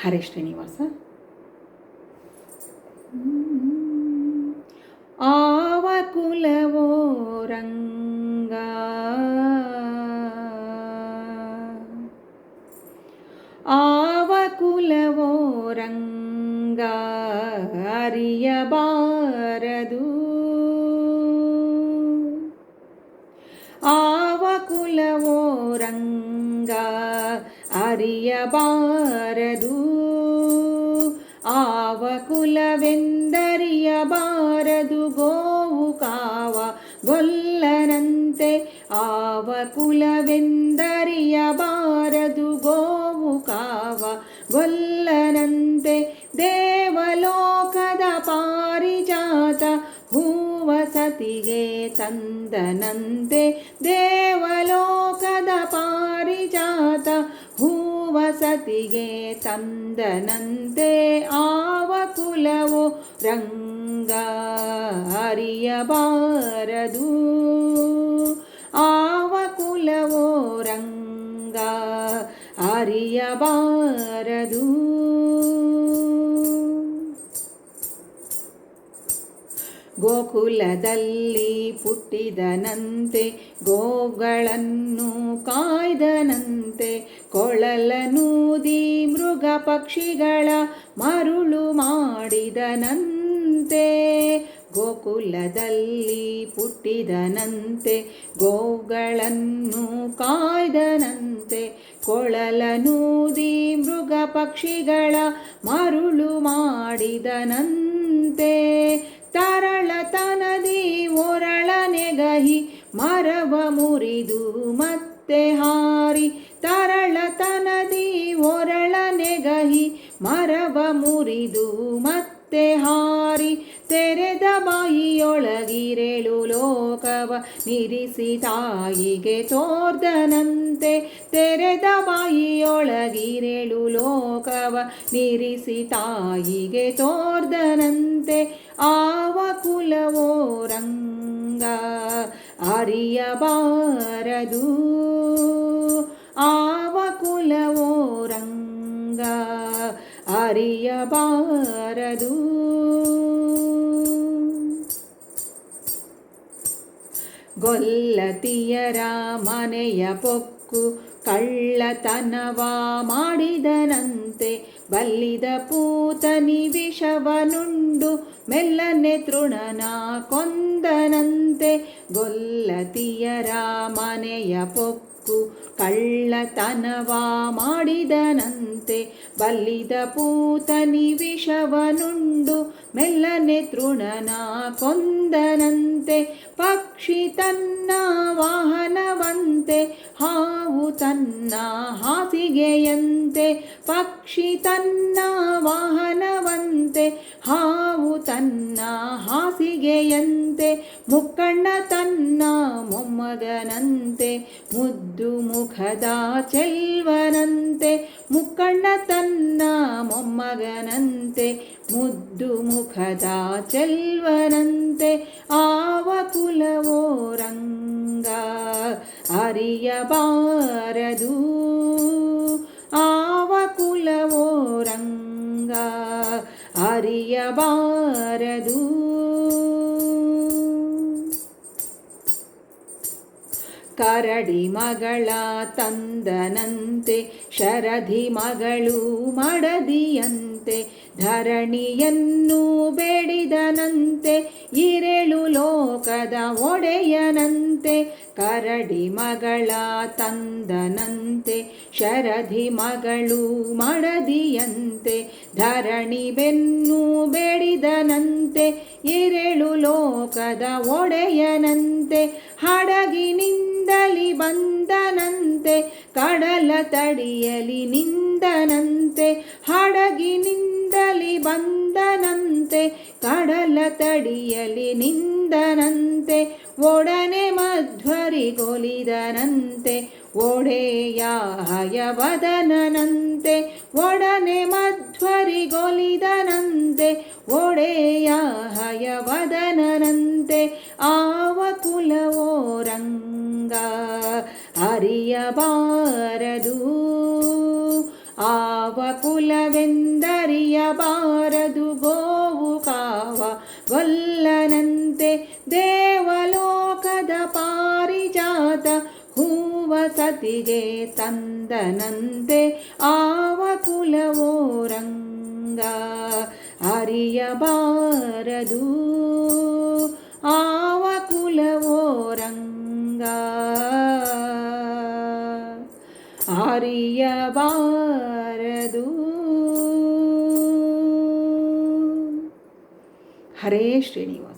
ಹರೇ ಶ್ರೀನಿವಾಸ ಆವ ಕುಲವೋ ರಂಗ ಆವ ಕುಲವೋ ರಂಗ ಅರಿಯಬಾರದು ಆವ ಕುಲವೋ ರಂಗ ಅರಿಯಬಾರದು ಆವ ಕುಲವೆಂದರಿಯಬಾರದು ಗೋವು ಕಾವ ಗೊಲ್ಲನಂತೆ ಆವ ಕುಲವೆಂದರಿಯಬಾರದು ಗೋವು ಕಾವ ಗೊಲ್ಲನಂತೆ ದೇವಲೋಕದ ಪಾರಿಜಾತ ಹೂವ ಸತಿಗೆ ತಂದನಂತೆ ದೇವಲೋಕದ ಪಾರಿಜಾತ ಹೂವ ಸತಿಗೆ ತಂದನಂತೆ ಆವ ಕುಲವು ರಂಗ ಅರಿಯಬಾರದು ಆವ ಕುಲವೋ ಗೋಕುಲದಲ್ಲಿ ಪುಟ್ಟಿದನಂತೆ ಗೋಗಳನ್ನು ಕಾಯ್ದನಂತೆ ಕೊಳಲನೂದಿ ಮೃಗ ಪಕ್ಷಿಗಳ ಮರುಳು ಮಾಡಿದನಂತೆ. ಗೋಕುಲದಲ್ಲಿ ಪುಟ್ಟಿದನಂತೆ ಗೋಗಳನ್ನು ಕಾಯ್ದನಂತೆ ಕೊಳಲನೂದಿ ಮೃಗ ಪಕ್ಷಿಗಳ ಮರುಳು ಮಾಡಿದನಂತೆ ತರಳತನದಿ ಒರಳನೆಗಹಿ ಮರವ ಮುರಿದು ಮತ್ತೆ ಹಾರಿ. ತರಳತನದಿ ಒರಳನೆಗಹಿ ಮರವ ಮುರಿದು ಮತ್ತೆ ಹಾರಿ ತೆರೆದ ಬಾಯಿಯೊಳಗಿರೇಳು ಲೋಕವ ನಿರಿಸಿ ತಾಯಿಗೆ ತೋರ್ದನಂತೆ ತೆರೆದ ಬಾಯಿಯೊಳಗಿರೇಳು ಲೋಕವ ನಿರಿಸಿ ತಾಯಿಗೆ ತೋರ್ದನಂತೆ ಆವ ಕುಲವೋ ರಂಗ ಅರಿಯಬಾರದು ಆವ ಕುಲವೋ ರಂಗ ಅರಿಯಬಾರದು ಗೊಲ್ಲತಿಯರ ಮನೆಯ ಪೊಕ್ಕು ಕಳ್ಳತನವ ಮಾಡಿದನಂತೆ ಬಲ್ಲಿದ ಪೂತನಿ ವಿಷವನುಂಡು ಮೆಲ್ಲನೆ ತೃಣನ ಕೊಂದನಂತೆ ಗೊಲ್ಲತಿಯರ ಮನೆಯ ಪೊಕ್ಕು ಕಳ್ಳತನವ ಮಾಡಿದನಂತೆ ಬಲ್ಲಿದ ಪೂತನಿ ವಿಷವನುಂಡು ಮೆಲ್ಲನೆ ತೃಣನ ಕೊಂದನಂತೆ ಪಕ್ಷಿ ತನ್ನ ವಾಹನವಂತೆ ಹಾವು ತನ್ನ ಹಾಸಿಗೆಯಂತೆ, ಪಕ್ಷಿ ತನ್ನ ವಾಹನವಂತೆ, ಹಾವು ತನ್ನ ಹಾಸಿಗೆಯಂತೆ, ಮುಕ್ಕಣ್ಣ ತನ್ನ ಮೊಮ್ಮಗನಂತೆ, ಮುದ್ದು ಮುಖದ ಚೆಲ್ವನಂತೆ, ಮುಕ್ಕಣ್ಣ ತನ್ನ ಮೊಮ್ಮಗನಂತೆ ಮುದ್ದು ಮುಖದ ಚೆಲ್ವನಂತೆ ಆವ ಕುಲವೋ ರಂಗ ಅರಿಯಬಾರದು ಆವ ಕುಲವೋ ರಂಗ ಅರಿಯಬಾರದು ಕರಡಿ ಮಗಳ ತಂದನಂತೆ ಶರಧಿ ಮಗಳು ಮಡದಿಯಂತೆ ಧರಣಿಯನ್ನು ಬೇಡಿದನಂತೆ, ಇರೆಳು ಲೋಕದ ಒಡೆಯನಂತೆ, ಕರಡಿ ಮಗಳ ತಂದನಂತೆ ಶರಧಿ ಮಗಳು ಮಡದಿಯಂತೆ ಧರಣಿ ಬೆನ್ನು ಬೇಡಿದನಂತೆ, ಇರೆಳು ಲೋಕದ ಒಡೆಯನಂತೆ, ಹಡಗಿನಿಂದಲಿ ಬಂದನಂತೆ, ಕಡಲ ತಡಿಯಲಿ ನಿಂದನಂತೆ ಹಡಗಿನಿಂದಲಿ ಬಂದನಂತೆ, ಕಡಲ ತಡಿಯಲಿ ನಿಂದನಂತೆ, ಒಡನೆ ಮಧ್ವರಿಗೊಲಿದನಂತೆ ಒಡೆಯ ಹಯವದನಂತೆ ಒಡನೆ ಮಧ್ವರಿಗೊಲಿದನಂತೆ ಒಡೆಯ ಹಯವದನಂತೆ ಆವ ಕುಲವೋರಂಗ ಅರಿಯಬಾರದು. ಆವ ಕುಲವೆಂದರಿಯಬಾರದು ಗೋವು ಕಾವ ಗೊಲ್ಲನಂತೆ ದೇವಲೋಕದ ಪಾರಿಜಾತ ಹೂವ ಸತಿಗೆ ತಂದನಂತೆ ಆವ ಕುಲವೋ ರಂಗ ಅರಿಯಬಾರದು. ಆವ ಕುಲವೋ ಅರಿಯಬಾರದು ಹರೇ ಶ್ರೀನಿವಾಸ